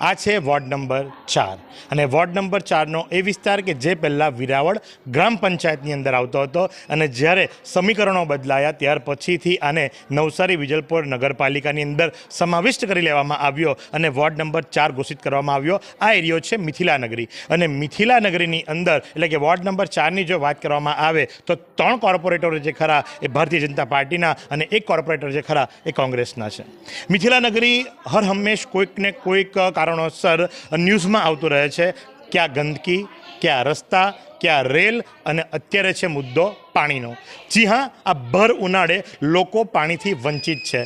આ છે ward number ચાર. અને વોર્ડ નંબર ચારનો એ વિસ્તાર કે જે પહેલાં વિરાવળ ગ્રામ પંચાયતની અંદર આવતો હતો અને જ્યારે સમીકરણો બદલાયા ત્યાર પછીથી આને નવસારી વિજલપોર નગરપાલિકાની અંદર સમાવિષ્ટ કરી લેવામાં આવ્યો અને વોર્ડ નંબર ચાર ઘોષિત કરવામાં આવ્યો. આ એરિયો છે મિથિલા નગરી અને મિથિલા નગરીની અંદર એટલે કે વોર્ડ નંબર ચારની જો વાત કરવામાં આવે તો ત્રણ કોર્પોરેટરો જે ખરા એ ભારતીય જનતા પાર્ટીના અને એક કોર્પોરેટર જે ખરા એ કોંગ્રેસના છે. મિથિલા નગરી હર હંમેશ કોઈકને કોઈક કારણોસર ન્યૂઝમાં આવતું રહે છે ક્યાં ગંદકી, ક્યાં રસ્તા, ક્યાં રેલ અને અત્યારે છે મુદ્દો પાણીનો. જી હા, આ ભર ઉનાળે લોકો પાણીથી વંચિત છે.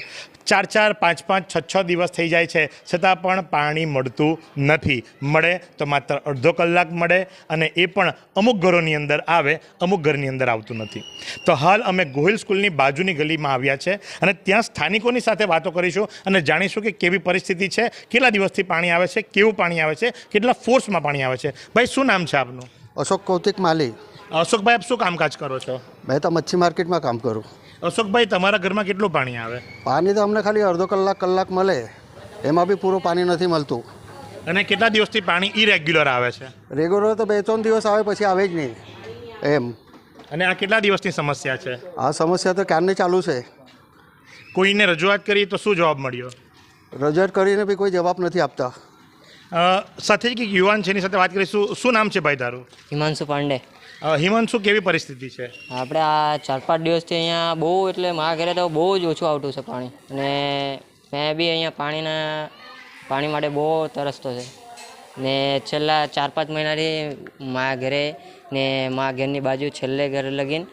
ચાર ચાર પાંચ પાંચ છ છ દિવસ થઈ જાય છે. છતાં પણ પાણી મળતું નથી. મળે તો માત્ર અડધો કલાક મળે અને એ પણ અમુક ઘરોની અંદર આવે અમુક ઘરની અંદર આવતું નથી. તો હાલ અમે ગોહિલ સ્કૂલની બાજુની ગલીમાં આવ્યા છે અને ત્યાં સ્થાનિકોની સાથે વાતો કરીશું અને જાણીશું કે કેવી પરિસ્થિતિ છે કેટલા દિવસથી પાણી આવે છે કેવું પાણી આવે છે કેટલા ફોર્સમાં પાણી આવે છે. ભાઈ શું નામ છે આપનું? અશોક કૌતિક માલી. અશોકભાઈ આપ શું કામકાજ કરો છો? મેં તો મચ્છી માર્કેટમાં કામ કરું. અશોકભાઈ તમારા ઘરમાં કેટલું પાણી આવે? પાણી તો અમને ખાલી અડધો કલાક કલાક મળે. એમાં બી પૂરું પાણી નથી મળતું. અને કેટલા દિવસથી પાણી ઇરેગ્યુલર આવે છે? રેગ્યુલર તો બે ત્રણ દિવસ આવે પછી આવે જ નહીં. એમ. અને આ કેટલા દિવસની સમસ્યા છે? આ સમસ્યા તો ક્યારની ચાલુ છે? કોઈને રજૂઆત કરી તો શું જવાબ મળ્યો? રજૂઆત કરીને બી કોઈ જવાબ નથી આપતા. સાથે જ એક યુવાન છે એની સાથે વાત કરીશું. શું નામ છે ભાઈ તારું? હિમાંશુ પાંડે. હિમાંશુ કેવી પરિસ્થિતિ છે? આપણે આ ચાર પાંચ દિવસથી અહીંયા બહુ એટલે મારા ઘરે તો બહુ જ ઓછું આવતું છે પાણી. અને મેં બી અહીંયા પાણીના પાણી માટે બહુ તરસતો છે. ને છેલ્લા ચાર પાંચ મહિનાથી મારા ઘરે ને મારા ઘરની બાજુ છેલ્લે ઘરે લગીને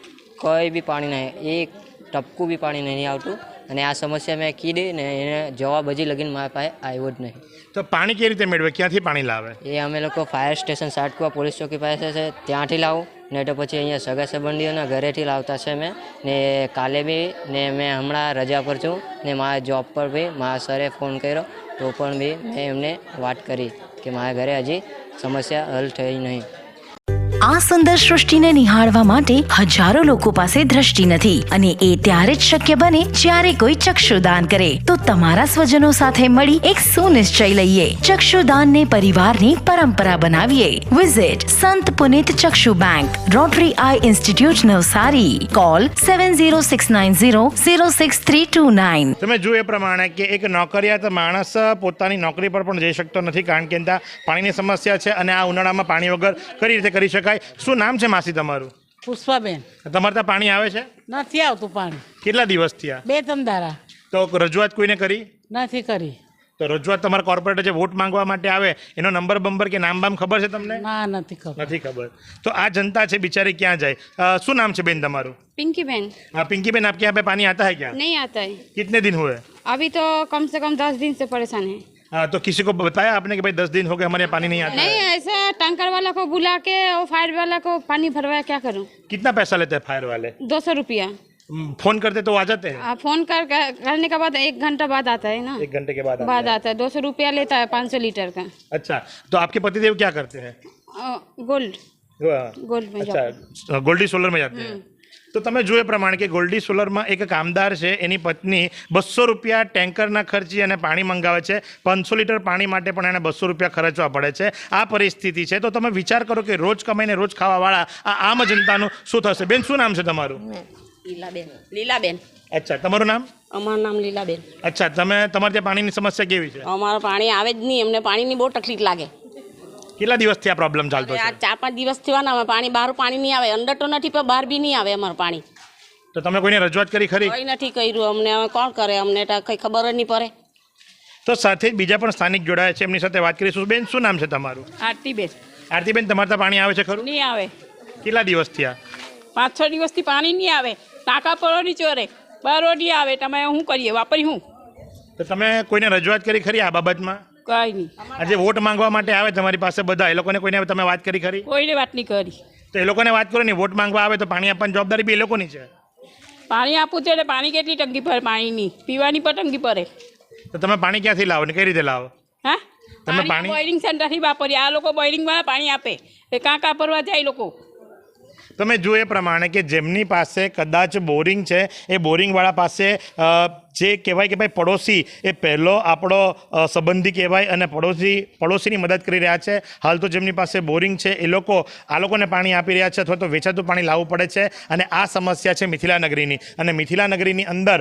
કોઈ બી પાણી નહીં એક ટપકું બી પાણી નહીં આવતું. અને આ સમસ્યા મેં કીધી ને એને જવાબ હજી લગીને મારા પાસે આવ્યો જ નહીં. તો પાણી કેવી રીતે મેળવે? ક્યાંથી પાણી લાવે? એ અમે લોકો ફાયર સ્ટેશન સાટકુવા પોલીસ ચોકી પાસે છે ત્યાંથી લાવું. ને તો પછી અહીંયા સગા સંબંધીઓના ઘરેથી લાવતા છે મેં. ને કાલે બી ને મેં હમણાં રજા પર છું. ને મારા જોબ પર બી મારા સરે ફોન કર્યો. તો પણ બી મેં એમને વાત કરી કે મારા ઘરે હજી સમસ્યા હલ થઈ નહીં. આ સુંદર સૃષ્ટિને નિહાળવા માટે હજારો લોકો પાસે દ્રષ્ટિ નથી અને એ ત્યારે જ શક્ય બને જ્યારે કોઈ ચક્ષુદાન કરે. તો તમારા સ્વજનો સાથે મળી એક સુનિશ્ચય લઈએ. ચક્ષુદાનને પરિવારની પરંપરા બનાવીએ. Visit Sant Punit Chakshu Bank Rotary Eye Institute Navsari. Call seven zero six nine zero zero six three two nine તમે એ પ્રમાણે કે એક નોકરિયાત માણસ પોતાની નોકરી પર પણ જઈ શકતો નથી કારણ કે ત્યાં પાણીની સમસ્યા છે અને આ ઉનાળામાં પાણી વગર કઈ રીતે કરી શકાય? શું નામ છે માસી તમારું પુષ્પાબેન તમારે ત્યાં પાણી આવે છે નથી આવતું પાણી કેટલા દિવસ થયા બે ત્રણ દાડા તો રજૂઆત કોઈને કરી નથી કરી તો રજૂઆત તમારા કોર્પોરેટર જે વોટ માંગવા માટે આવે એનો નંબર બંબર કે નામ બામ ખબર છે તમને ના નથી ખબર નથી ખબર તો આ જનતા છે બિચારી ક્યાં જાય અ, શું નામ છે બેન તમારું पिंकी बहन हाँ पिंकी बेन आपके यहाँ पे पानी आता है क्या नहीं आता है कितने दिन हुए अभी तो कम से कम दस दिन से परेशान है हाँ तो किसी को बताया आपने कि भाई दस दिन हो गए हमारे यहाँ पानी नहीं आता नहीं है? ऐसा टैंकर वाला को बुला के और फायर वाला को पानी भरवाया क्या करूँ? कितना पैसा लेते हैं फायर वाले? दो सौ रुपया। हम्म, फ़ोन करते तो आ जाते हैं। फ़ोन कर कर- करने के बाद एक घंटा बाद आता है ना? एक घंटे के बाद बाद आता है। दो सौ रुपया लेता है पाँच सौ लीटर का। अच्छा तो आपके पतिदेव क्या करते हैं? गोल्ड। गोल्ड में है। अच्छा गोल्डी सोलर में जाते हैं। તો તમે જો એ પ્રમાણે કે ગોલ્ડી સોલરમાં એક કામદાર છે એની પત્ની બસો રૂપિયા ટેન્કરના ખર્ચી અને પાણી મંગાવે છે. પાંચસો લીટર પાણી માટે પણ એને બસો રૂપિયા ખર્ચવા પડે છે. આ પરિસ્થિતિ છે. તો તમે વિચાર કરો કે રોજ કમાઈને રોજ ખાવાવાળા આ આમ જનતાનું શું થશે? બેન શું નામ છે તમારું? લીલાબેન. લીલાબેન. અચ્છા તમારું નામ? અમારું નામ લીલાબેન. અચ્છા તમે તમારે ત્યાં પાણીની સમસ્યા કેવી છે? અમારું પાણી આવે જ નહીં. અમને પાણીની બહુ તકલીફ લાગે. કેટલા દિવસથી આ પ્રોબ્લેમ ચાલતો આ છે? ચાર પાંચ દિવસ થવાના અમે પાણી બહાર પાણી નહીં આવે. અંદર તો નથી પણ બહાર બી નહીં આવે અમારું પાણી. તો તમે કોઈને રજૂઆત કરી ખરી? કંઈ નથી કર્યું. અમને હવે કોણ કરે? અમને તો કંઈ ખબર જ નહીં પડે. તો સાથે જ બીજા પણ સ્થાનિક જોડાયા છે. એમની સાથે વાત કરીશું. બેન શું નામ છે તમારું? આરતીબેન. આરતીબેન તમારે ત્યાં પાણી આવે છે ખરું? નહીં આવે. કેટલા દિવસ થયા? પાંચ છ દિવસથી પાણી નહીં આવે. ટાંકા પરો નહીં ચોરે. બરોડી આવે. તમે શું કરીએ? વાપરી શું તો તમે કોઈને રજૂઆત કરી ખરી આ બાબતમાં? કઈ નહીં. આજે વોટ માંગવા માટે આવે તમારી પાસે બધા? એ લોકોને કોઈને તમે વાત કરી ખરી? કોઈને વાત નહીં કરી. તો એ લોકોને વાત કરો ને વોટ માંગવા આવે તો પાણી આપવાની જવાબદારી બી એ લોકોની છે. પાણી આપવું એટલે પાણી કેટલી ટંકી પડે પાણીની. પીવાની પણ ટંકી પડે તો તમે પાણી ક્યાંથી લાવો ને કઈ રીતે લાવો? હા? તમે પાણી બોઇલિંગ સેન્ટરથી વાપરીએ. આ લોકો બોઇલિંગમાં પાણી આપે. એ કાં કાં ભરવા જાય લોકો. તમે જુઓ એ પ્રમાણે કે જેમની પાસે કદાચ બોરિંગ છે એ બોરિંગવાળા પાસે જે કહેવાય કે ભાઈ પડોશી એ પહેલો આપણો સંબંધી કહેવાય અને પડોશી, પડોશીની મદદ કરી રહ્યા છે. હાલ તો જેમની પાસે બોરિંગ છે, એ લોકો આ લોકોને પાણી આપી રહ્યા છે અથવા તો વેચાતું પાણી લાવવું પડે છે અને આ સમસ્યા છે મિથિલા નગરીની. અને મિથિલા નગરીની અંદર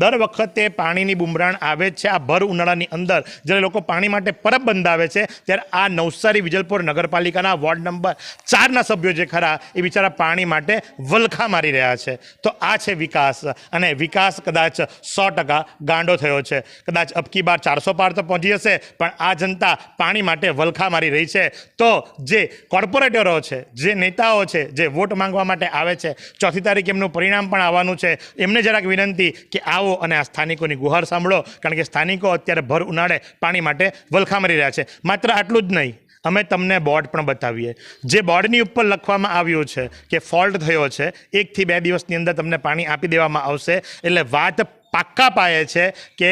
દર વખતે પાણીની બુમરાણ આવે છે. આ ભર ઉનાળાની અંદર જ્યારે લોકો પાણી માટે પરબ બંધાવે છે, ત્યારે આ નવસારી વિજલપુર નગરપાલિકાના વોર્ડ નંબર ચારના સભ્યો જે ખરા, એ બિચારા પાણી માટે વલખા મારી રહ્યા છે. તો આ છે વિકાસ. અને વિકાસ કદાચ સો ટકા ગાંડો થયો છે. કદાચ અબકી બાર ચારસો પાર તો પહોંચી જશે પણ આ જનતા પાણી માટે વલખા મારી રહી છે. તો જે કોર્પોરેટરો છે, જે નેતાઓ છે, જે વોટ માંગવા માટે આવે છે, ચોથી તારીખ એમનું પરિણામ પણ આવવાનું છે. એમને જરાક વિનંતી કે આવો અને આ સ્થાનિકોની ગુહાર સાંભળો, કારણ કે સ્થાનિકો અત્યારે ભર ઉનાળે પાણી માટે વલખા મારી રહ્યા છે. માત્ર આટલું જ નહીં, અમે તમને બોર્ડ પણ બતાવીએ. જે બોર્ડની ઉપર લખવામાં આવ્યું છે કે ફોલ્ટ થયો છે, એકથી બે દિવસની અંદર તમને પાણી આપી દેવામાં આવશે, એટલે વાત પાક્કા પાયે છે કે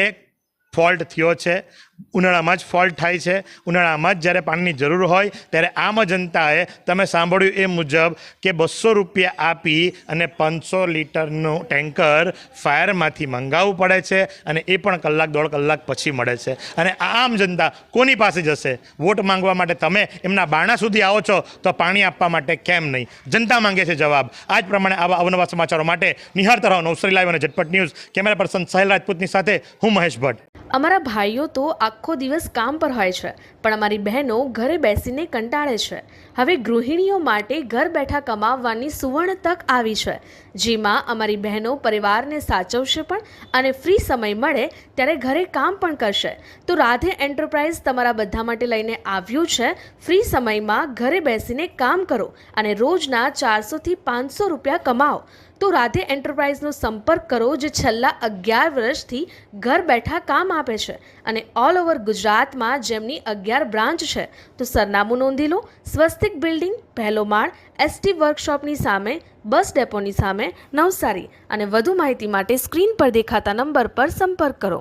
ફોલ્ટ થયો છે. ઉનાળામાં જ ફોલ્ટ થાય છે. ઉનાળામાં જ જ્યારે પાણીની જરૂર હોય, ત્યારે આમ જનતાએ તમે સાંભળ્યું એ મુજબ કે બસો રૂપિયા આપી અને પાંચસો લીટરનું ટેન્કર ફાયરમાંથી મંગાવવું પડે છે અને એ પણ કલાક દોઢ કલાક પછી મળે છે. અને આમ જનતા કોની પાસે જશે? વોટ માંગવા માટે તમે એમના બાણા સુધી આવો છો તો પાણી આપવા માટે કેમ નહીં? જનતા માંગે છે જવાબ. આ જ પ્રમાણે આવા અવનવા સમાચારો માટે નિહાળતા રહો નવસરી લાઈવ અને Jhatpat News. Camera person Sahil રાજપૂતની સાથે હું મહેશ ભટ્ટ. અમારા ભાઈઓ તો આખો દિવસ કામ પર હોય છે, પણ અમારી બહેનો ઘરે બેસીને કંટાળે છે. હવે ગૃહિણીઓ માટે ઘર બેઠા કમાવવાની સુવર્ણ તક આવી છે. જેમાં અમારી બહેનો પરિવારને સાચવશે પણ અને ફ્રી સમય મળે ત્યારે ઘરે કામ પણ કરશે. તો રાધે એન્ટરપ્રાઇઝ તમારા બધા માટે લઈને આવ્યું છે. ફ્રી સમયમાં ઘરે બેસીને કામ કરો અને રોજના ચારસોથી પાંચસો રૂપિયા કમાઓ. તો રાધે એન્ટરપ્રાઇઝનો સંપર્ક કરો જે છેલ્લા અગિયાર વર્ષથી ઘર બેઠા કામ આપે છે અને ઓલ ઓવર ગુજરાતમાં જેમની અગિયાર બ્રાન્ચ છે. તો સરનામું નોંધી લો. સ્વસ્તિક બિલ્ડિંગ પહેલો માળ એસટી વર્કશોપની સામે, બસ ડેપોની સામે નવસારી. અને વધુ માહિતી માટે સ્ક્રીન પર દેખાતા નંબર પર સંપર્ક કરો.